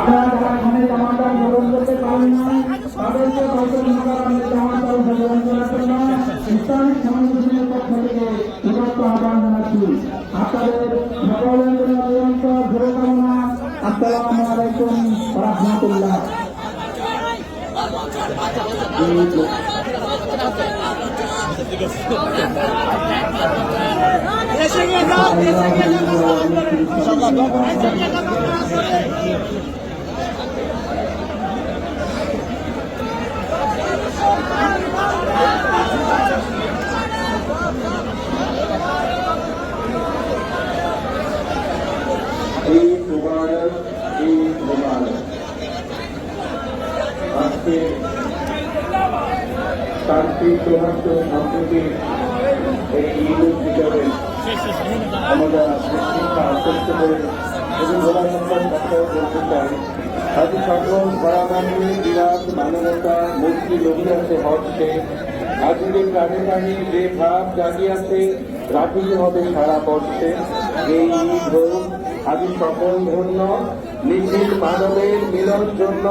আপনারা যারা গ্রহণ করতে পারেন না তাদেরকে হয়তো মহারামের জামানদার গ্রহণ করার জন্য ইসলামিক সংগঠনের পক্ষ থেকে বিভক্ত আহ্বান জানাচ্ছি। আপনাদের সকলের আসসালামু আলাইকুম রহমতুল্লাহ। দেশে আজকে শান্তি সৌহার্দ্য সম্প্রীতি এই ঈদ উদযাপনে আমরা শিক্ষা আশ্বস্ত করে এবং গোলা সংখ্যার কথা বলতে চাই আজ সকল বরাবানি বিরাট মানবতা মুক্তি লভিয়াছে হচ্ছে আজকে প্রাণে প্রাণী যে ভাব জাগিয়াছে, রাখিতে হবে সারা বর্ষে। এই ঈদ হোক, আজ সকল ধন্য নিখিল মানবের মিলন জন্য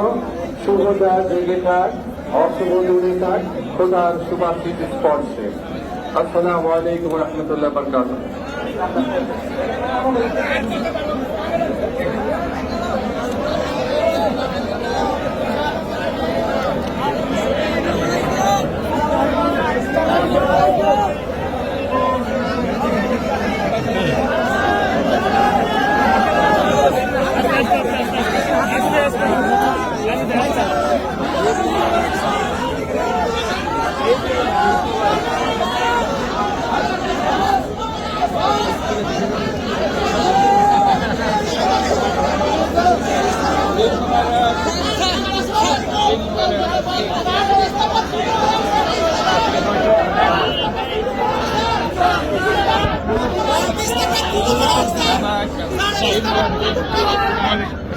শুভতা জেগে থাক অশুভ দূরে থাক খোদার সুবাসিত স্পর্শে। আসসালামু আলাইকুম রহমতুল্লাহ বরকাত ঈদ মুবারক